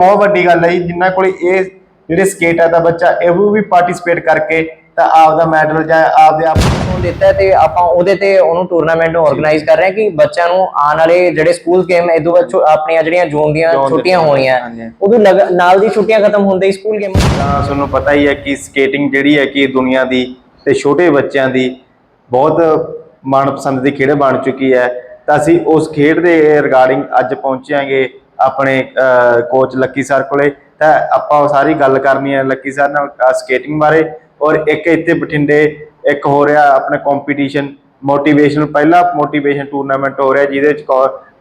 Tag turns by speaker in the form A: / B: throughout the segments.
A: ਬਹੁਤ ਵੱਡੀ ਗੱਲ ਹੈ ਜਿਨ੍ਹਾਂ ਕੋਲ ਇਹ ਜਿਹੜੇ ਸਕੇਟ ਹੈ ਤਾਂ ਬੱਚਾ ਇਹ ਵੀ ਪਾਰਟਿਸਿਪੇਟ ਕਰਕੇ ਤਾਂ ਆਪਦਾ ਮੈਡਲ ਜਾਂ ਆਪਦੇ ਆਪ
B: ਨੂੰ ਦਿੱਤਾ ਤੇ ਆਪਾਂ ਉਹਦੇ ਤੇ ਉਹਨੂੰ ਟੂਰਨਾਮੈਂਟ ਆਰਗੇਨਾਈਜ਼ ਕਰ ਰਹੇ ਹਾਂ ਕਿ ਬੱਚਿਆਂ ਨੂੰ ਆਉਣ ਵਾਲੇ ਜਿਹੜੇ ਸਕੂਲ ਗੇਮ ਇਦੋਂ ਬਾਅਦ ਆਪਣੀਆਂ ਜਿਹੜੀਆਂ ਜੂਨ ਦੀਆਂ
A: ਦੇ
B: ਛੁੱਟੀਆਂ ਹੋਣੀਆਂ। ਉਦੋਂ ਨਾਲ ਦੀ ਛੁੱਟੀਆਂ ਖਤਮ ਹੁੰਦੇ ਹੀ ਸਕੂਲ ਗੇਮ
A: ਤਾਂ ਤੁਹਾਨੂੰ ਪਤਾ ਹੀ ਹੈ ਕਿ ਸਕੇਟਿੰਗ ਜਿਹੜੀ ਹੈ ਕਿ ਦੁਨੀਆ ਦੀ ਤੇ ਛੋਟੇ ਬੱਚਿਆਂ ਦੀ ਬਹੁਤ ਮਨਪਸੰਦ ਦੀ ਖੇਡ ਬਣ ਚੁੱਕੀ ਹੈ ਤਾਂ ਅਸੀਂ ਉਸ ਖੇਡ ਦੇ ਰਿਗਾਰਡਿੰਗ ਅੱਜ ਪਹੁੰਚਾਂਗੇ ਆਪਣੇ ਕੋਚ ਲੱਕੀ ਸਰ ਕੋਲੇ ਤਾਂ ਆਪਾਂ ਉਹ ਸਾਰੀ ਗੱਲ ਕਰਨੀ ਹੈ ਲੱਕੀ ਸਰ ਨਾਲ ਸਕੇਟਿੰਗ ਬਾਰੇ। ਔਰ ਇੱਕ ਇੱਥੇ ਬਠਿੰਡੇ ਇੱਕ ਹੋ ਰਿਹਾ ਆਪਣਾ ਕੰਪੀਟੀਸ਼ਨ ਮੋਟੀਵੇਸ਼ਨ ਪਹਿਲਾ ਮੋਟੀਵੇਸ਼ਨ ਟੂਰਨਾਮੈਂਟ ਹੋ ਰਿਹਾ ਜਿਹਦੇ ਵਿੱਚ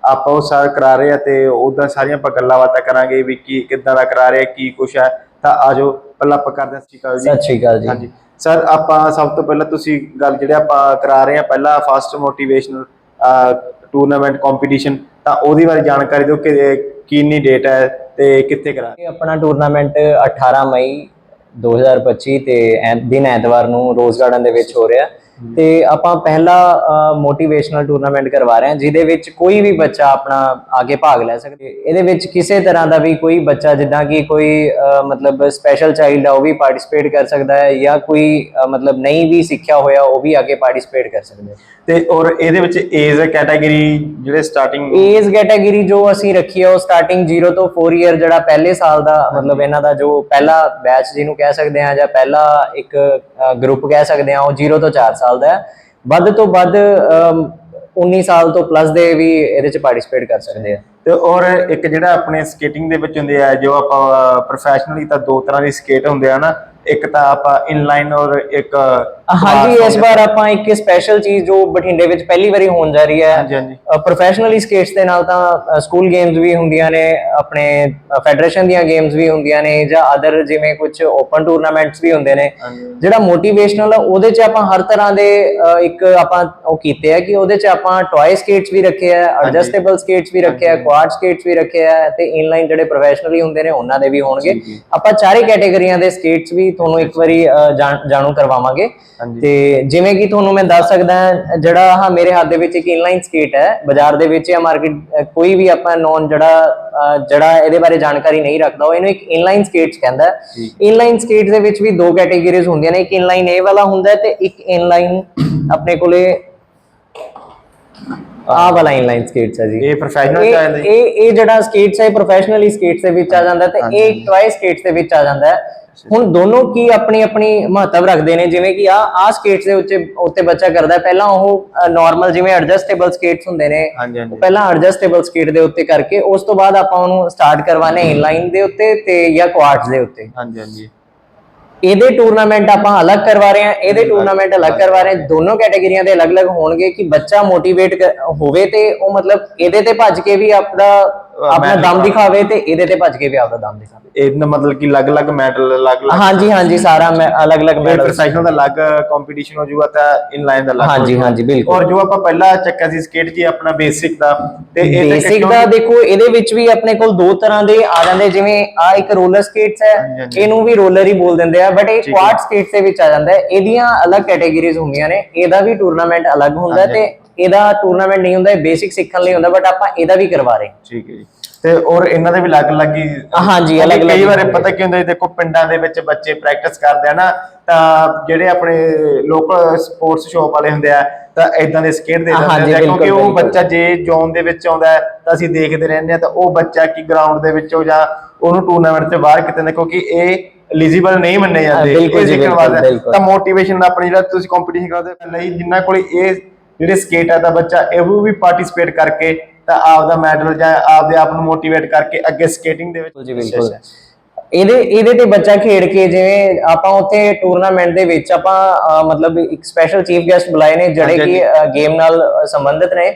A: ਆਪਾਂ ਉਹ ਸਾਰ ਕਰਾ ਰਹੇ ਆ ਤੇ ਉਦਾਂ ਸਾਰੀਆਂ ਆਪਾਂ ਗੱਲਾਂ ਬਾਤਾਂ ਕਰਾਂਗੇ ਵੀ ਕੀ ਕਿੱਦਾਂ ਦਾ ਕਰਾ ਰਹੇ ਆ, ਕੀ ਕੁਛ ਹੈ। ਤਾਂ ਆਜੋ ਪਹਿਲਾਂ ਆਪਾਂ ਕਰਦੇ ਹਾਂ ਸਤਿ ਸ਼੍ਰੀ ਅਕਾਲ ਜੀ।
B: ਸਤਿ ਸ਼੍ਰੀ ਅਕਾਲ ਜੀ।
A: ਹਾਂਜੀ। ਸਰ ਆਪਾਂ ਸਭ ਤੋਂ ਪਹਿਲਾਂ ਤੁਸੀਂ ਗੱਲ ਜਿਹੜੇ ਆਪਾਂ ਕਰਾ ਰਹੇ ਆ ਪਹਿਲਾ ਫਸਟ ਮੋਟੀਵੇਸ਼ਨਲ ਟੂਰਨਾਮੈਂਟ ਕੰਪੀਟੀਸ਼ਨ ਤਾਂ ਉਹਦੀ ਬਾਰੇ ਜਾਣਕਾਰੀ ਦਿਓ ਕਿ ਕਿੰਨੀ ਡੇਟ ਹੈ ਤੇ ਕਿੱਥੇ ਕਰਾ
B: ਇਹ ਆਪਣਾ ਟੂਰਨਾਮੈਂਟ 18 ਮਈ 2025 ਤੇ ਐ- ਦਿਨ ਐਤਵਾਰ ਨੂੰ ਰੋਜ਼ ਗਾਰਡਨ ਦੇ ਵਿੱਚ ਹੋ ਰਿਹਾ। ਤੇ ਆਪਾਂ ਪਹਿਲਾ ਮੋਟੀਵੇਸ਼ਨਲ ਟੂਰਨਾਮੈਂਟ ਕਰਵਾ ਰਹੇ ਹਾਂ ਜਿਹਦੇ ਵਿੱਚ ਕੋਈ ਵੀ ਬੱਚਾ ਆਪਣਾ ਅੱਗੇ ਭਾਗ ਲੈ ਸਕਦਾ ਹੈ। ਇਹਦੇ ਵਿੱਚ ਕਿਸੇ ਤਰ੍ਹਾਂ ਦਾ ਵੀ ਕੋਈ ਬੱਚਾ ਜਿੱਦਾਂ ਕਿ ਕੋਈ ਮਤਲਬ ਸਪੈਸ਼ਲ ਚਾਈਲਡ ਆ ਉਹ ਵੀ ਪਾਰਟਿਸਿਪੇਟ ਕਰ ਸਕਦਾ ਹੈ ਜਾਂ ਕੋਈ ਮਤਲਬ ਨਹੀਂ ਵੀ ਸਿੱਖਿਆ ਹੋਇਆ ਉਹ ਵੀ ਅੱਗੇ ਪਾਰਟਿਸਿਪੇਟ ਕਰ ਸਕਦਾ ਹੈ
A: ਤੇ ਔਰ ਇਹਦੇ ਵਿੱਚ ਏਜ ਕੈਟਾਗਰੀ ਜਿਹੜੇ ਸਟਾਰਟਿੰਗ
B: ਏਜ ਕੈਟਾਗਰੀ ਜੋ ਅਸੀਂ ਰੱਖੀ ਹੈ ਉਹ ਸਟਾਰਟਿੰਗ 0 ਤੋਂ 4 ਇਅਰ ਜਿਹੜਾ ਪਹਿਲੇ ਸਾਲ ਦਾ ਮਤਲਬ ਇਹਨਾਂ ਦਾ ਜੋ ਪਹਿਲਾ ਬੈਚ ਜਿਹਨੂੰ ਕਹਿ ਸਕਦੇ ਆ ਜਾਂ ਪਹਿਲਾ ਇੱਕ ਗਰੁੱਪ ਕਹਿ ਸਕਦੇ ਆ ਉਹ 0 ਤੋਂ 4 ਸਾਲ ਦਾ ਹੈ। ਵੱਧ ਤੋਂ ਵੱਧ ਅਮ, 19 ਸਾਲ ਤੋਂ ਪਲੱਸ ਦੇ ਵੀ ਇਹਦੇ ਚ ਪਾਰਟਿਸਿਪੇਟ ਕਰ ਸਕਦੇ ਆ।
A: ਤੇ ਔਰ ਇੱਕ ਜਿਹੜਾ ਆਪਣੇ ਸਕੇਟਿੰਗ ਦੇ ਵਿੱਚ ਹੁੰਦੇ ਆ ਜੋ ਆਪਾਂ ਪ੍ਰੋਫੈਸ਼ਨਲੀ ਤਾਂ ਦੋ ਤਰ੍ਹਾਂ ਦੀ ਸਕੇਟ ਹੁੰਦੇ ਆ ਨਾ। ਇੱਕ ਤਾਂ ਆਪਾਂ ਇਨਲਾਈਨ ਔਰ ਇੱਕ
B: ਹਾਂਜੀ ਇਸ ਵਾਰ ਆਪਾਂ ਇੱਕ ਸਪੈਸ਼ਲ ਚੀਜ਼ ਜੋ ਬਠਿੰਡੇ ਵਿੱਚ ਪਹਿਲੀ ਵਾਰੀ ਹੋਣ ਜਾ ਰਹੀ ਹੈ।
A: ਹਾਂਜੀ
B: ਪ੍ਰੋਫੈਸ਼ਨਲੀ ਸਕੇਟਸ ਦੇ ਨਾਲ ਤਾਂ ਸਕੂਲ ਗੇਮਸ ਵੀ ਹੁੰਦੀਆਂ ਨੇ ਆਪਣੇ ਫੈਡਰੇਸ਼ਨ ਦੀਆਂ ਗੇਮਸ ਵੀ ਹੁੰਦੀਆਂ ਨੇ ਜਾਂ ਅਦਰ ਜਿਵੇਂ ਕੁਝ ਓਪਨ ਟੂਰਨਾਮੈਂਟਸ ਵੀ ਹੁੰਦੇ ਨੇ।
A: ਹਾਂਜੀ।
B: ਜਿਹੜਾ ਮੋਟੀਵੇਸ਼ਨਲ ਆ ਉਹਦੇ 'ਚ ਆਪਾਂ ਹਰ ਤਰ੍ਹਾਂ ਦੇ ਅ, ਇੱਕ ਆਪਾਂ ਉਹ ਕੀਤੇ ਆ ਕਿ ਉਹਦੇ 'ਚ ਆਪਾਂ ਟੌਏ ਸਕੇਟਸ ਵੀ ਰੱਖੇ ਆ ਐਡਜਸਟੇਬਲ ਸਕੇਟਸ ਵੀ ਰੱਖੇ ਆ ਕੁਆਡ ਸਕੇਟਸ ਵੀ ਰੱਖੇ ਆ ਤੇ ਇਨਲਾਈਨ ਜਿਹੜੇ ਪ੍ਰੋਫੈਸ਼ਨਲੀ ਹੁੰਦੇ ਨੇ ਉਹਨਾਂ ਦੇ ਵੀ ਹੋਣਗੇ।
A: ਜੀ, ਜੀ।
B: ਆਪਾਂ ਚਾਰੇ ਕੈਟਾਗਰੀਆਂ ਦੇ ਸਕੇਟਸ ਵੀ ਤੁਹਾਨੂੰ ਇੱਕ ਵਾਰੀ ਅ, ਜਾਣ- ਜਾਣੂ ਕਰਵਾਵਾਂਗੇ। ਤੇ ਜਿਵੇਂ ਕਿ ਤੁਹਾਨੂੰ ਮੈਂ ਦੱਸ ਸਕਦਾ ਜਿਹੜਾ ਹਾਂ ਮੇਰੇ ਹੱਥ ਦੇ ਵਿੱਚ ਇੱਕ ਇਨਲਾਈਨ ਸਕੇਟ ਹੈ ਬਾਜ਼ਾਰ ਦੇ ਵਿੱਚ ਜਾਂ ਮਾਰਕੀਟ ਕੋਈ ਵੀ ਆਪਾਂ ਨੌਨ ਜਿਹੜਾ ਜਿਹੜਾ ਇਹਦੇ ਬਾਰੇ ਜਾਣਕਾਰੀ ਨਹੀਂ ਰੱਖਦਾ ਉਹ ਇਹਨੂੰ ਇੱਕ ਇਨਲਾਈਨ ਸਕੇਟਸ ਕਹਿੰਦਾ। ਇਨਲਾਈਨ ਸਕੇਟਸ ਦੇ ਵਿੱਚ ਵੀ ਦੋ ਕੈਟਾਗਰੀਜ਼ ਹੁੰਦੀਆਂ ਨੇ ਇੱਕ ਇਨਲਾਈਨ ਇਹ ਵਾਲਾ ਹੁੰਦਾ ਤੇ ਇੱਕ ਇਨਲਾਈਨ ਆਪਣੇ ਕੋਲੇ ਆਹ ਵਾਲਾ ਇਨਲਾਈਨ ਸਕੇਟਸ ਹੈ ਜੀ।
A: ਇਹ ਪ੍ਰੋਫੈਸ਼ਨਲ ਚ ਆ ਜਾਂਦੇ
B: ਇਹ ਇਹ ਜਿਹੜਾ ਸਕੇਟਸ ਹੈ ਪ੍ਰੋਫੈਸ਼ਨਲੀ ਸਕੇਟਸ ਦੇ ਵਿੱਚ ਆ ਜਾਂਦਾ ਤੇ ਇਹ ਟਵਾਈ ਸਕੇਟਸ ਦੇ ਵਿੱਚ ਆ ਜਾਂਦਾ ਹੈ। ਹੁਣ ਦੋਨੋਂ ਕੀ ਆਪਣੀ ਆਪਣੀ ਮਹੱਤਵ ਰੱਖਦੇ ਨੇ? ਜਿਵੇਂ ਕਿ ਆ ਆ ਸਕੇਟਸ ਦੇ ਉੱਤੇ ਉੱਤੇ ਬੱਚਾ ਕਰਦਾ ਪਹਿਲਾਂ ਉਹ ਨਾਰਮਲ ਜਿਵੇਂ ਐਡਜਸਟੇਬਲ ਸਕੇਟਸ ਹੁੰਦੇ ਨੇ ਪਹਿਲਾਂ ਐਡਜਸਟੇਬਲ ਸਕੇਟ ਦੇ ਉੱਤੇ ਕਰਕੇ ਉਸ ਤੋਂ ਬਾਅਦ ਆਪਾਂ ਉਹਨੂੰ ਸਟਾਰਟ ਕਰਵਾਣੇ ਇਨਲਾਈਨ ਦੇ ਉੱਤੇ ਤੇ ਜਾਂ ਕੁਆਡਸ ਦੇ ਉੱਤੇ।
A: ਹਾਂਜੀ ਹਾਂਜੀ।
B: ਇਹਦੇ ਟੂਰਨਾਮੈਂਟ ਆਪਾਂ ਅਲੱਗ ਕਰਵਾ ਰਹੇ ਹਾਂ। ਇਹਦੇ ਟੂਰਨਾਮੈਂਟ ਅਲੱਗ ਕਰਵਾ ਰਹੇ ਹਾਂ। ਦੋਨੋਂ ਕੈਟਾਗਰੀਆਂ ਦੇ ਅਲੱਗ-ਅਲੱਗ ਹੋਣਗੇ ਕਿ ਬੱਚਾ ਮੋਟੀਵੇਟ ਹੋਵੇ ਤੇ ਉਹ ਮਤਲਬ ਇਹਦੇ ਤੇ ਭੱਜ ਕੇ ਵੀ ਆਪਣਾ ਆਪਣਾ ਦਮ ਦਿਖਾਵੇ ਤੇ ਇਹਦੇ ਤੇ ਭੱਜ ਕੇ ਵੀ ਆਪਦਾ ਦਮ ਦਿਖਾਵੇ।
A: ਇਹਦਾ ਮਤਲਬ ਕਿ ਅਲੱਗ-ਅਲੱਗ ਮੈਡਲ ਅਲੱਗ-ਅਲੱਗ
B: ਹਾਂਜੀ ਹਾਂਜੀ ਸਾਰਾ ਮੈਂ ਅਲੱਗ-ਅਲੱਗ ਮੈਡਲ
A: ਪ੍ਰੋਫੈਸ਼ਨਲ ਦਾ ਅਲੱਗ ਕੰਪੀਟੀਸ਼ਨ ਹੋ ਜਾਊਗਾ ਤਾਂ ਇਨਲਾਈਨ ਦਾ ਅਲੱਗ
B: ਹਾਂਜੀ ਹਾਂਜੀ ਬਿਲਕੁਲ।
A: ਔਰ ਜੋ ਆਪਾਂ ਪਹਿਲਾਂ ਚੱਕਿਆ ਸੀ ਸਕੇਟ ਜੀ ਆਪਣਾ ਬੇਸਿਕ ਦਾ। ਤੇ ਇਹ
B: ਬੇਸਿਕ ਦਾ ਦੇਖੋ ਇਹਦੇ ਵਿੱਚ ਵੀ ਆਪਣੇ ਕੋਲ ਦੋ ਤਰ੍ਹਾਂ ਦੇ ਆ ਜਾਂਦੇ ਜਿਵੇਂ ਆ ਇੱਕ ਰੋਲਰ ਸਕੇਟਸ ਹੈ। ਇਹਨੂੰ ਵੀ ਰੋਲਰ ਹੀ ਬੋਲ ਦਿੰਦੇ ਆ ਬਟ ਇਹ। ਕੁਆਡ ਸਕੇਟਸ ਦੇ ਵਿੱਚ ਆ ਜਾਂਦਾ ਹੈ। ਇਹਦੀਆਂ ਅਲੱਗ ਕੈਟਾਗਰੀਜ਼ ਹੁੰਦੀਆਂ ਨੇ ਇਹਦਾ ਵੀ ਟੂਰਨਾਮੈਂਟ ਅਲੱਗ ਹੁੰਦਾ। ਤੇ ਇਹਦਾ ਟੂਰਨਾਮੈਂਟ ਨਹੀਂ ਹੁੰਦਾ ਇਹ ਬੇਸਿਕ ਸਿੱਖਣ ਲਈ ਹੁੰਦਾ ਬਟ ਆਪਾਂ ਇਹਦਾ ਵੀ ਕਰਵਾ ਰਹੇ
A: ਠੀਕ ਹੈ ਜੀ। ਤੇ ਔਰ ਇਹਨਾਂ ਦੇ ਵੀ ਅਲੱਗ-ਅਲੱਗ ਹੀ
B: ਹਾਂਜੀ, ਅਲੱਗ-ਅਲੱਗ
A: ਕਈ ਵਾਰ ਪਤਾ ਕੀ ਹੁੰਦਾ ਦੇਖੋ ਪਿੰਡਾਂ ਦੇ ਵਿੱਚ ਬੱਚੇ ਪ੍ਰੈਕਟਿਸ ਕਰਦੇ ਆ ਨਾ ਤਾਂ ਜਿਹੜੇ ਆਪਣੇ ਲੋਕਲ ਸਪੋਰਟਸ ਸ਼ਾਪ ਵਾਲੇ ਹੁੰਦੇ ਆ ਤਾਂ ਇਦਾਂ ਦੇ ਸਕੇਟ ਦੇ ਦਿੰਦੇ ਆ। ਕਿਉਂਕਿ ਉਹ। ਬੱਚਾ ਜੇ ਜ਼ੋਨ ਦੇ ਵਿੱਚ ਆਉਂਦਾ ਤਾਂ ਅਸੀਂ ਦੇਖਦੇ ਰਹਿੰਦੇ ਆ ਤਾਂ ਉਹ ਬੱਚਾ ਕੀ ਗਰਾਊਂਡ ਦੇ ਵਿੱਚੋਂ ਜਾਂ ਉਹਨੂੰ ਟੂਰਨਾਮੈਂਟ ਤੋਂ ਬਾਹਰ ਕਿਤੇ ਨਾ ਕਿਉਂਕਿ ਇਹ ਐਲੀਜੀਬਲ ਨਹੀਂ ਮੰਨੇ ਜਾਂਦੇ ਇਹ ਸਿੱਖਣ ਵਾਸਤੇ। ਤਾਂ ਮੋਟੀਵੇਸ਼ਨ ਆਪਣੀ ਜਿਹੜਾ ਤੁਸੀਂ ਕੰਪੀਟੀਸ਼ਨ ਕਰਦੇ ਲਈ ਜਿਨ੍ਹਾਂ ਕੋਲ ਇਹ ਜਿਹੜੇ ਸਕੇਟ ਹੈ ਤਾਂ ਬੱਚਾ ਇਹ ਵੀ ਪਾਰਟਿਸਿਪੇਟ ਕਰਕੇ ਤਾਂ ਆਪਦਾ ਮੈਡਲ ਜਾਂ ਆਪਦੇ ਆਪ ਨੂੰ ਮੋਟੀਵੇਟ ਕਰਕੇ ਅੱਗੇ ਸਕੇਟਿੰਗ ਦੇ ਵਿੱਚ
B: ਜੀ ਬਿਲਕੁਲ। ਇਹਦੇ ਇਹਦੇ ਤੇ ਬੱਚਾ ਖੇਡ ਕੇ ਜਿਵੇਂ ਆਪਾਂ ਉੱਥੇ ਟੂਰਨਾਮੈਂਟ ਦੇ ਵਿੱਚ ਆਪਾਂ ਮਤਲਬ ਇੱਕ ਸਪੈਸ਼ਲ ਚੀਫ ਗੈਸਟ ਬੁਲਾਏ ਨੇ ਜਿਹੜੇ ਕਿ ਗੇਮ ਨਾਲ ਸੰਬੰਧਿਤ ਨੇ।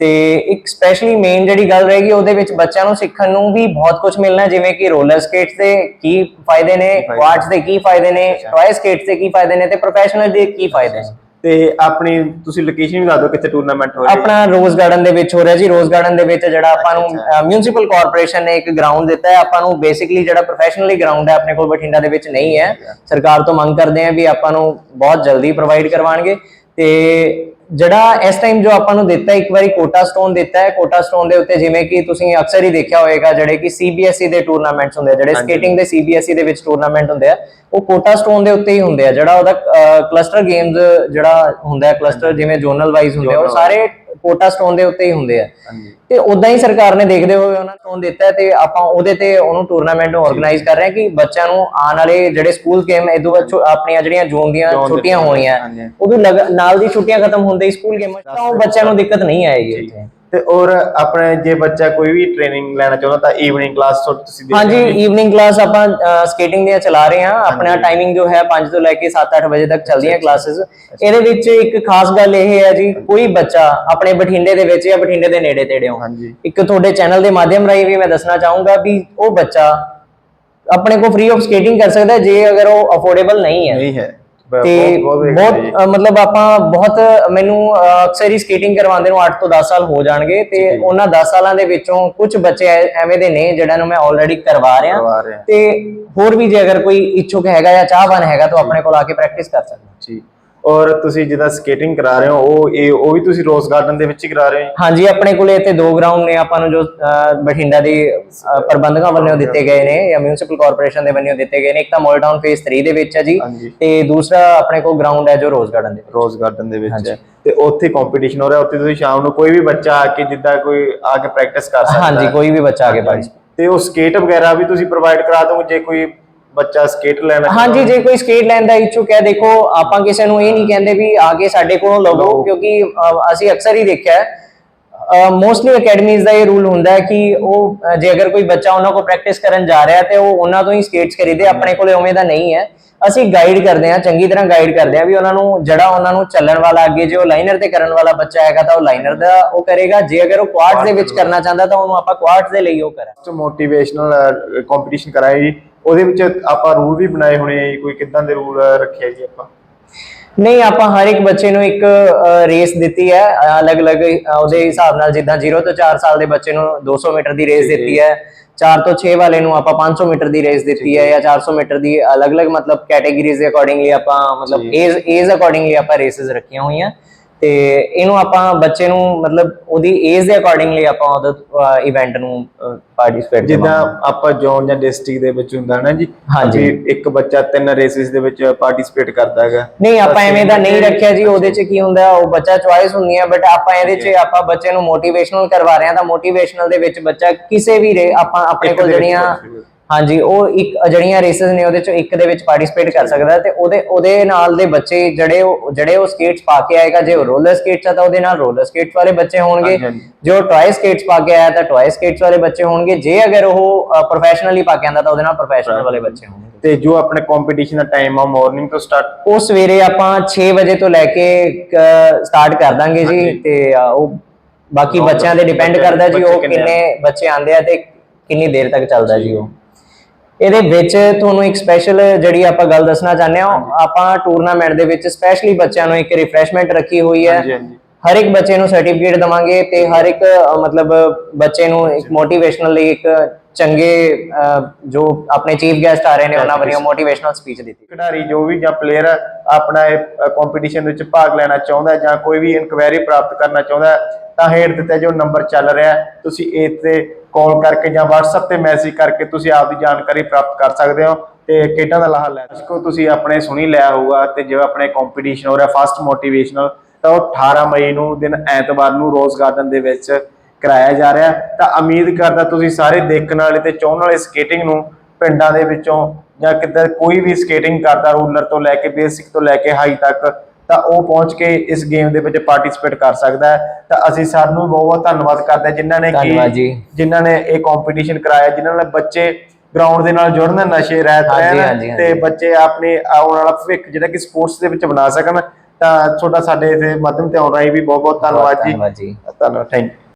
B: ਤੇ ਇੱਕ ਸਪੈਸ਼ਲੀ ਮੇਨ ਜਿਹੜੀ ਗੱਲ ਰਹੇਗੀ ਉਹਦੇ ਵਿੱਚ ਬੱਚਿਆਂ ਨੂੰ ਸਿੱਖਣ ਨੂੰ ਵੀ ਬਹੁਤ ਕੁਝ ਮਿਲਣਾ ਜਿਵੇਂ ਕਿ ਰੋਲਰ ਸਕੇਟਸ ਦੇ ਕੀ ਫਾਇਦੇ ਨੇ? ਕੁਆਡਸ ਦੇ ਕੀ ਫਾਇਦੇ ਨੇ ਟੌਏ ਸਕੇਟਸ ਦੇ ਕੀ ਫਾਇਦੇ ਨੇ ਤੇ ਪ੍ਰੋਫੈਸ਼ਨਲ ਦੇ ਕੀ ਫਾਇਦੇ ਨੇ।
A: ਤੇ ਆਪਣੀ ਤੁਸੀਂ ਲੋਕੇਸ਼ਨ ਵੀ ਦੱਸ ਦਿਓ ਕਿੱਥੇ ਟੂਰਨਾਮੈਂਟ ਹੋ ਰਿਹਾ
B: ਆਪਣਾ ਰੋਜ਼ ਗਾਰਡਨ ਦੇ ਵਿੱਚ ਹੋ ਰਿਹਾ ਜੀ। ਰੋਜ਼ ਗਾਰਡਨ ਦੇ ਵਿੱਚ ਜਿਹੜਾ ਆਪਾਂ ਨੂੰ ਮਿਊਨਿਸਪਲ ਕਾਰਪੋਰੇਸ਼ਨ ਨੇ ਇੱਕ ਗਰਾਊਂਡ ਦਿੱਤਾ ਹੈ। ਆਪਾਂ ਨੂੰ ਬੇਸਿਕਲੀ ਜਿਹੜਾ ਪ੍ਰੋਫੈਸ਼ਨਲੀ ਗਰਾਊਂਡ ਹੈ ਆਪਣੇ ਕੋਲ ਬਠਿੰਡਾ ਦੇ ਵਿੱਚ ਨਹੀਂ ਹੈ। ਸਰਕਾਰ ਤੋਂ ਮੰਗ ਕਰਦੇ ਹਾਂ ਵੀ ਆਪਾਂ ਨੂੰ ਬਹੁਤ ਜਲਦੀ ਪ੍ਰੋਵਾਈਡ ਕਰਵਾਣਗੇ ਤੇ ਜਿਹੜਾ ਇਸ ਟਾਈਮ ਜੋ ਆਪਾਂ ਨੂੰ ਦਿੱਤਾ ਇੱਕ ਵਾਰੀ ਕੋਟਾ ਸਟੋਨ ਦਿੱਤਾ ਹੈ ਕੋਟਾ ਸਟੋਨ ਦੇ ਉੱਤੇ ਜਿਵੇਂ ਕਿ ਤੁਸੀਂ ਅਕਸਰ ਹੀ ਦੇਖਿਆ ਹੋਵੇਗਾ ਜਿਹੜੇ ਕਿ CBSE E ਦੇ ਟੂਰਨਾਮੈਂਟਸ ਹੁੰਦੇ ਆ ਜਿਹੜੇ। ਸਕੇਟਿੰਗ ਦੇ CBSE E ਦੇ ਵਿੱਚ ਟੂਰਨਾਮੈਂਟ ਹੁੰਦੇ ਆ ਉਹ ਕੋਟਾ ਸਟੋਨ ਦੇ ਉੱਤੇ ਹੀ ਹੁੰਦੇ ਆ ਜਿਹੜਾ ਉਹਦਾ ਕਲਸਟਰ ਗੇਮਸ ਜਿਹੜਾ ਹੁੰਦਾ ਹੈ ਕਲਸਟਰ ਜਿਵੇਂ ਜ਼ੋਨਲ ਵਾਈਜ਼ ਹੁੰਦੇ ਆ ਉਹ ਸਾਰੇ ਕੋਟਾ ਸਟੋਨ ਦੇ ਉੱਤੇ ਹੀ ਹੁੰਦੇ ਆ। ਤੇ ਉਦਾਂ ਹੀ ਸਰਕਾਰ ਨੇ ਦੇਖਦੇ ਹੋਏ ਉਹਨਾਂ ਨੂੰ ਫੋਨ ਦਿੱਤਾ ਤੇ ਆਪਾਂ ਉਹਦੇ ਤੇ ਉਹਨੂੰ ਟੂਰਨਾਮੈਂਟ ਨੂੰ ਆਰਗੇਨਾਈਜ਼ ਕਰ ਰਹੇ ਹਾਂ ਕਿ ਬੱਚਿਆਂ ਨੂੰ ਆਉਣ ਵਾਲੇ ਜਿਹੜੇ ਸਕੂਲ ਗੇਮ ਇਦੋਂ ਬਾਅਦ ਆਪਣੀਆਂ ਜਿਹੜੀਆਂ ਜ਼ੋਨ ਦੀਆਂ ਛੁੱਟੀਆਂ ਹੋਣੀਆਂ ਲਗ- ਨਾਲ ਦੀ ਛੁੱਟੀਆਂ ਖਤਮ ਹੁੰਦੇ ਹੀ ਸਕੂਲ ਗੇਮਾਂ ਤਾਂ ਉਹ ਬੱਚਿਆਂ ਨੂੰ ਦਿੱਕਤ ਨਹੀਂ ਆਏਗੀ
A: ਤੇ ਔਰ ਆਪਣੇ ਜੇ ਬੱਚਾ ਕੋਈ ਵੀ ਟ੍ਰੇਨਿੰਗ ਲੈਣਾ ਚਾਹੁੰਦਾ ਤਾਂ ਈਵਨਿੰਗ ਕਲਾਸ ਤੁਸੀਂ ਦੇ
B: ਹਾਂਜੀ ਈਵਨਿੰਗ ਕਲਾਸ ਆਪਾਂ ਸਕੇਟਿੰਗ ਦੀਆਂ ਚਲਾ ਰਹੇ ਹਾਂ। ਆਪਣਾ। ਟਾਈਮਿੰਗ ਜੋ ਹੈ 5 ਤੋਂ ਲੈ ਕੇ 7-8 ਵਜੇ ਤੱਕ ਚੱਲਦੀਆਂ ਕਲਾਸਿਸ ਇਹਦੇ ਵਿੱਚ ਇੱਕ ਖਾਸ ਗੱਲ ਇਹ ਹੈ ਜੀ ਕੋਈ ਬੱਚਾ ਆਪਣੇ ਬਠਿੰਡੇ ਦੇ ਵਿੱਚ ਜਾਂ ਬਠਿੰਡੇ ਦੇ ਨੇੜੇ ਤੇੜੇ ਹੋ
A: ਹਾਂਜੀ।
B: ਇੱਕ ਤੁਹਾਡੇ ਚੈਨਲ ਦੇ ਮਾਧਿਅਮ ਰਾਹੀਂ ਵੀ ਮੈਂ ਦੱਸਣਾ ਚਾਹੂੰਗਾ ਵੀ ਉਹ ਬੱਚਾ ਆਪਣੇ ਕੋ ਫ੍ਰੀ ਆਫ ਸਕੇਟਿੰਗ ਕਰ ਸਕਦਾ ਜੇ ਅਗਰ ਉਹ ਅਫੋਰਡੇਬਲ ਨਹੀਂ ਹੈ।
A: ਨਹੀਂ ਹੈ।
B: ਤੇ
A: ਬਹੁਤ
B: ਮਤਲਬ ਆਪਾਂ ਬਹੁਤ ਮੈਨੂੰ ਅਕਸਰ ਹੀ ਸਕੇਟਿੰਗ ਕਰਵਾਉਂਦੇ ਨੂੰ 8 ਤੋਂ 10 ਸਾਲ ਹੋ ਜਾਣਗੇ ਤੇ। ਉਹਨਾਂ 10 ਸਾਲਾਂ ਦੇ ਵਿੱਚੋਂ ਕੁਝ ਬੱਚੇ ਐਵੇਂ ਦੇ ਨੇ ਜਿਹੜਾ ਨੂੰ ਮੈਂ ਆਲਰੇਡੀ ਕਰਵਾ ਰਿਹਾ। ਤੇ ਹੋਰ ਵੀ ਜੇ ਅਗਰ ਕੋਈ ਇੱਛੁਕ ਹੈਗਾ ਜਾਂ ਚਾਹਵਾਨ ਹੈਗਾ ਤਾਂ ਆਪਣੇ ਕੋਲ ਆ ਕੇ ਪ੍ਰੈਕਟਿਸ ਕਰ ਸਕਦਾ
A: ਜੀ ਔਰ ਤੁਸੀਂ ਜਿੱਦਾਂ ਸਕੇਟਿੰਗ ਕਰਾ ਰਹੇ ਹੋ ਉਹ ਇਹ ਉਹ ਵੀ ਤੁਸੀਂ ਰੋਜ਼ ਗਾਰਡਨ ਦੇ ਵਿੱਚ ਹੀ ਕਰਾ ਰਹੇ ਹੋ?
B: ਹਾਂਜੀ ਆਪਣੇ ਕੋਲੇ ਇੱਥੇ ਦੋ ਗਰਾਊਂਡ ਨੇ ਆਪਾਂ ਨੂੰ ਜੋ ਬਠਿੰਡਾ ਦੇ ਪ੍ਰਬੰਧਕਾਂ ਵੱਲੋਂ ਦਿੱਤੇ ਗਏ ਨੇ ਜਾਂ ਮਿਊਨਿਸਪਲ ਕਾਰਪੋਰੇਸ਼ਨ ਦੇ ਵੱਲੋਂ ਦਿੱਤੇ ਗਏ ਨੇ ਇੱਕ ਤਾਂ ਮੋਲ ਟਾਊਨ ਫੇਸ 3 ਦੇ ਵਿੱਚ ਹੈ ਜੀ ਤੇ ਦੂਸਰਾ ਆਪਣੇ ਕੋਲ ਗਰਾਊਂਡ ਹੈ ਜੋ ਰੋਜ਼ ਗਾਰਡਨ ਦੇ
A: ਰੋਜ਼ ਗਾਰਡਨ ਦੇ ਵਿੱਚ। ਹੈ ਤੇ ਉੱਥੇ ਕੰਪੀਟੀਸ਼ਨ ਹੋ ਰਿਹਾ ਉੱਥੇ ਤੁਸੀਂ ਸ਼ਾਮ ਨੂੰ ਕੋਈ ਵੀ ਬੱਚਾ ਆ ਕੇ ਜਿੱਦਾਂ ਕੋਈ ਆ ਕੇ ਪ੍ਰੈਕਟਿਸ ਕਰ ਸਕਦਾ
B: ਹਾਂਜੀ। ਕੋਈ ਵੀ ਬੱਚਾ ਆ ਕੇ ਪਾਰਟਿਸਪੇਟ
A: ਤੇ ਉਹ ਸਕੇਟ ਵਗੈਰਾ ਵੀ ਤੁਸੀਂ ਪ੍ਰੋਵਾਈਡ ਕਰਾ ਦੋਗੇ ਜੇ ਕੋਈ ਬੱਚਾ ਸਕੇਟ ਲੈਣਾ
B: ਹਾਂਜੀ ਜੇ ਕੋਈ ਸਕੇਟ ਲੈਣ ਦਾ ਇੱਛੁਕ ਹੈ ਦੇਖੋ ਆਪਾਂ ਕਿਸੇ ਨੂੰ ਇਹ ਨਹੀਂ ਕਹਿੰਦੇ ਵੀ ਆ ਕੇ ਸਾਡੇ ਕੋਲੋਂ ਲਵੋ। ਕਿਉਂਕਿ ਅਸੀਂ ਅਕਸਰ ਹੀ ਦੇਖਿਆ ਹੈ। ਮੋਸਟਲੀ ਅਕੈਡਮੀਜ਼ ਦਾ ਇਹ ਰੂਲ ਹੁੰਦਾ ਹੈ ਕਿ ਉਹ ਜੇ ਅਗਰ ਕੋਈ ਬੱਚਾ ਉਹਨਾਂ ਕੋਲ ਪ੍ਰੈਕਟਿਸ ਕਰਨ ਜਾ ਰਿਹਾ ਤੇ ਉਹ ਉਹਨਾਂ ਤੋਂ ਹੀ ਸਕੇਟਸ ਖਰੀਦੇ ਆਪਣੇ ਕੋਲੇ ਉਵੇਂ ਦਾ ਨਹੀਂ ਹੈ। ਅਸੀਂ ਗਾਈਡ ਕਰਦੇ ਹਾਂ ਚੰਗੀ ਤਰ੍ਹਾਂ ਗਾਈਡ ਕਰਦੇ ਹਾਂ ਵੀ ਉਹਨਾਂ ਨੂੰ ਜਿਹੜਾ ਉਹਨਾਂ ਨੂੰ ਚੱਲਣ ਵਾਲਾ ਅੱਗੇ ਜੇ ਉਹ ਲਾਈਨਰ ਤੇ ਕਰਨ ਵਾਲਾ ਬੱਚਾ ਹੈਗਾ ਤਾਂ ਉਹ ਲਾਈਨਰ ਦਾ ਉਹ ਕਰੇਗਾ। ਜੇ ਅਗਰ ਉਹ ਕੁਆਡ ਦੇ ਵਿੱਚ ਕਰਨਾ ਚਾਹੁੰਦਾ ਤਾਂ ਉਹਨੂੰ ਆਪਾਂ ਕੁਆਡ ਦੇ ਲਈ ਉਹ ਕਰਾਂ
A: ਮੋਟੀਵੇਸ਼ਨਲ ਕੰਪੀਟੀਸ਼ਨ ਜੀ। ਉਹਦੇ ਵਿੱਚ ਆਪਾਂ ਰੂਲ ਵੀ ਬਣਾਏ ਹੋਣੇ ਆ ਜੀ ਕੋਈ ਕਿਦਾਂ ਦੇ ਰੂਲ ਰੱਖਿਆ ਜੀ ਆਪਾਂ?
B: ਨਹੀਂ ਆਪਾਂ ਹਰ ਇੱਕ ਬੱਚੇ ਨੂੰ ਇੱਕ ਰੇਸ ਦਿੱਤੀ ਹੈ। ਅਲੱਗ-ਅਲੱਗ ਉਹਦੇ ਹਿਸਾਬ ਨਾਲ ਜਿੱਦਾਂ 0 ਤੋਂ 4 ਸਾਲ ਦੇ ਬੱਚੇ ਨੂੰ 200 ਮੀਟਰ ਦੀ ਰੇਸ ਦਿੱਤੀ ਹੈ। 4 ਤੋਂ 6 ਵਾਲੇ ਨੂੰ ਆਪਾਂ 500 ਮੀਟਰ ਦੀ ਰੇਸ ਦਿੱਤੀ ਹੈ ਜਾਂ। 400 ਮੀਟਰ ਦੀ ਅਲੱਗ-ਅਲੱਗ ਮਤਲਬ ਕੈਟਾਗਰੀਜ਼ ਦੇ ਅਕੋਰਡਿੰਗਲੀ ਆਪਾਂ ਮਤਲਬ। ਏਜ ਏਜ ਅਕੋਰਡਿੰਗਲੀ ਆਪਾਂ ਰੇਸਸ ਰੱਖੀਆਂ ਹੋਈਆਂ। ਤੇ ਇਹਨੂੰ ਆਪਾਂ ਬੱਚੇ ਨੂੰ ਮਤਲਬ ਉਹਦੀ ਏਜ ਦੇ ਅਕੋਰਡਿੰਗਲੀ ਆਪਾਂ ਉਹਦਾ ਇਵੈਂਟ ਨੂੰ ਪਾਰਟਿਸਿਪੇਟ
A: ਜਿੱਦਾਂ ਆਪਾਂ ਜ਼ੋਨ ਜਾਂ ਡਿਸਟ੍ਰਿਕਟ ਦੇ ਵਿੱਚ ਹੁੰਦਾ ਨਾ ਜੀ
B: ਹਾਂਜੀ।
A: ਇੱਕ ਬੱਚਾ ਤਿੰਨ ਰੇਸਿਸ ਦੇ ਵਿੱਚ ਪਾਰਟਿਸਿਪੇਟ ਕਰਦਾ ਹੈਗਾ
B: ਨਹੀਂ ਆਪਾਂ ਐਵੇਂ ਦਾ ਨਹੀਂ ਰੱਖਿਆ ਜੀ ਉਹਦੇ ਚ ਕੀ ਹੁੰਦਾ ਉਹ ਬੱਚਾ ਚੁਆਇਸ ਹੁੰਦੀ ਹੈ ਬਟ ਆਪਾਂ ਇਹਦੇ ਚ ਆਪਾਂ ਬੱਚੇ ਨੂੰ ਮੋਟੀਵੇਸ਼ਨਲ ਕਰਵਾ ਰਹੇ ਹਾਂ ਤਾਂ ਮੋਟੀਵੇਸ਼ਨਲ ਦੇ ਵਿੱਚ ਬੱਚਾ ਕਿਸੇ ਵੀ ਰੇ ਆਪਾਂ ਆਪਣੇ ਕੋਲ ਜਿਹੜੀਆਂ। ਹਾਂਜੀ ਉਹ ਇੱਕ ਜਿਹੜੀਆਂ ਰੇਸਸ ਨੇ ਉਹਦੇ ਚੋਂ ਇੱਕ ਦੇ ਵਿੱਚ ਪਾਰਟਿਸਿਪੇਟ ਕਰ ਸਕਦਾ ਤੇ ਉਹਦੇ ਉਹਦੇ ਨਾਲ ਦੇ ਬੱਚੇ ਜਿਹੜੇ ਉਹ ਜਿਹੜੇ ਉਹ ਸਕੇਟਸ ਪਾ ਕੇ ਆਏਗਾ ਜੇ ਉਹ ਰੋਲਰ ਸਕੇਟਸ ਆ ਤਾਂ ਉਹਦੇ ਨਾਲ ਰੋਲਰ ਸਕੇਟਸ ਵਾਲੇ ਬੱਚੇ ਹੋਣਗੇ। ਜੋ ਟॉय ਸਕੇਟਸ ਪਾ ਕੇ ਆਇਆ ਤਾਂ ਟॉय ਸਕੇਟਸ ਵਾਲੇ ਬੱਚੇ ਹੋਣਗੇ। ਜੇ ਅਗਰ ਉਹ ਪ੍ਰੋਫੈਸ਼ਨਲੀ ਪਾ ਕੇ ਆਂਦਾ ਤਾਂ ਉਹਦੇ ਨਾਲ ਪ੍ਰੋਫੈਸ਼ਨਲ ਵਾਲੇ ਬੱਚੇ ਹੋਣਗੇ।
A: ਤੇ ਜੋ ਆਪਣੇ ਕੰਪੀਟੀਸ਼ਨ ਦਾ ਟਾਈਮ ਆ ਮਾਰਨਿੰਗ ਤੋਂ ਸਟਾਰਟ
B: ਉਹ ਸਵੇਰੇ ਆਪਾਂ 6 ਵਜੇ ਤੋਂ ਲੈ ਕੇ ਸਟਾਰਟ ਕਰ ਦਾਂਗੇ ਜੀ। ਤੇ ਉਹ ਬਾਕੀ ਬੱਚਿਆਂ ਤੇ
A: ਦਸ
B: ਡਿਪੈਂਡ ਕਰਦਾ ਜੀ ਉਹ
A: ਕਿੰਨੇ
B: ਬੱਚੇ ਆਂਦੇ ਆ ਤੇ ਕਿੰਨੀ ਦੇਰ ਤੱਕ ਚੱਲਦਾ ਜੀ ਉਹ। ਇਹਦੇ ਵਿੱਚ ਤੁਹਾਨੂੰ ਇੱਕ ਸਪੈਸ਼ਲ ਜਿਹੜੀ ਆਪਾਂ ਗੱਲ ਦੱਸਣਾ ਚਾਹੁੰਦੇ ਹਾਂ ਆਪਾਂ ਟੂਰਨਾਮੈਂਟ ਦੇ ਵਿੱਚ ਸਪੈਸ਼ਲੀ ਬੱਚਿਆਂ ਨੂੰ ਇੱਕ ਰਿਫਰੈਸ਼ਮੈਂਟ ਰੱਖੀ ਹੋਈ ਹੈ। ਹਰ ਇੱਕ ਬੱਚੇ ਨੂੰ ਸਰਟੀਫਿਕੇਟ ਦਵਾਂਗੇ ਤੇ ਹਰ ਇੱਕ ਮਤਲਬ ਬੱਚੇ ਨੂੰ ਇੱਕ ਮੋਟੀਵੇਸ਼ਨਲ ਲਈ ਇੱਕ ਚੰਗੇ ਜੋ ਆਪਣੇ ਚੀਫ ਗੈਸਟ ਆ ਰਹੇ ਨੇ ਉਹਨਾਂ ਵੱਲੋਂ ਮੋਟੀਵੇਸ਼ਨਲ ਸਪੀਚ ਦਿੱਤੀ।
A: ਖਿਡਾਰੀ ਜੋ ਵੀ ਜਾਂ ਪਲੇਅਰ ਆਪਣਾ ਇਹ ਕੰਪੀਟੀਸ਼ਨ ਵਿੱਚ ਭਾਗ ਲੈਣਾ ਚਾਹੁੰਦਾ ਜਾਂ ਕੋਈ ਵੀ ਇਨਕੁਆਇਰੀ ਪ੍ਰਾਪਤ ਕਰਨਾ ਚਾਹੁੰਦਾ ਤਾਂ ਹੇਠ ਦਿੱਤਾ ਜੋ ਨੰਬਰ ਚੱਲ ਰਿਹਾ ਤੁਸੀਂ ਇਹ ਤੇ ਕਾਲ ਕਰਕੇ ਜਾਂ WhatsApp ਤੇ ਮੈਸੇਜ ਕਰਕੇ ਤੁਸੀਂ ਆਪਦੀ ਜਾਣਕਾਰੀ ਪ੍ਰਾਪਤ ਕਰ ਸਕਦੇ ਹੋ ਤੇ ਖੇਡਾਂ ਦਾ ਲਾਹਾ ਲੈ ਸਕੋ ਤੁਸੀਂ ਆਪਣੇ ਸੁਣੀ ਲਿਆ ਹੋਊਗਾ ਤੇ ਜਿਵੇਂ ਆਪਣੇ ਕੰਪੀਟੀਸ਼ਨ ਹੋ ਰਿਹਾ ਫਸਟ ਮੋਟੀਵੇਸ਼ਨਲ ਤਾਂ ਉਹ 18 ਮਈ ਨੂੰ ਦਿਨ ਐਤਵਾਰ ਨੂੰ ਰੋਜ਼ ਗਾਰਡਨ ਦੇ ਵਿੱਚ ਕਰਾਇਆ ਜਾ ਰਿਹਾ। ਤਾਂ ਉਮੀਦ ਕਰਦਾ ਤੁਸੀਂ ਸਾਰੇ ਦੇਖਣ ਵਾਲੇ ਤੇ ਚਾਹਣ ਵਾਲੇ ਸਕੇਟਿੰਗ ਨੂੰ ਪਿੰਡਾਂ ਦੇ ਵਿੱਚੋਂ ਜਾਂ ਕਿੱਧਰ ਕੋਈ ਵੀ ਸਕੇਟਿੰਗ ਕਰਦਾ ਰੂਲਰ ਤੋਂ ਲੈ ਕੇ ਬੇਸਿਕ ਤੋਂ ਲੈ ਕੇ ਹਾਈ ਤੱਕ ਤਾਂ ਉਹ ਪਹੁੰਚ ਕੇ ਇਸ ਗੇਮ ਦੇ ਵਿੱਚ ਪਾਰਟਿਸਿਪੇਟ ਕਰ ਸਕਦਾ ਹੈ। ਤਾਂ ਅਸੀਂ ਸਰ ਨੂੰ ਬਹੁਤ ਬਹੁਤ ਧੰਨਵਾਦ ਕਰਦੇ ਹਾਂ ਜਿਨ੍ਹਾਂ ਨੇ
B: ਧੰਨਵਾਦ ਜੀ।
A: ਜਿਨ੍ਹਾਂ ਨੇ ਇਹ ਕੰਪੀਟੀਸ਼ਨ ਕਰਾਇਆ ਜਿਨ੍ਹਾਂ ਨਾਲ ਬੱਚੇ ਗਰਾਊਂਡ ਦੇ ਨਾਲ ਜੁੜਨ ਨਸ਼ੇ ਰਹਿਤ
B: ਹਾਂਜੀ,
A: ਰਹਿਣ
B: ਹਾਂਜੀ,
A: ਤੇ। ਬੱਚੇ ਆਪਣੇ ਆਉਣ ਵਾਲਾ ਭਵਿੱਖ ਜਿਹੜਾ ਕਿ ਸਪੋਰਟਸ ਦੇ ਵਿੱਚ ਬਣਾ ਸਕਣ। ਤਾਂ ਤੁਹਾਡਾ ਸਾਡੇ ਦੇ ਮਾਧਿਅਮ ਤੇ ਆਉਣ ਰਾਹੀਂ ਵੀ ਬਹੁਤ ਬਹੁਤ ਧੰਨਵਾਦ ਜੀ।
B: ਧੰਨਵਾਦ ਜੀ।
A: ਧੰਨਵਾਦ ਥੈਂਕ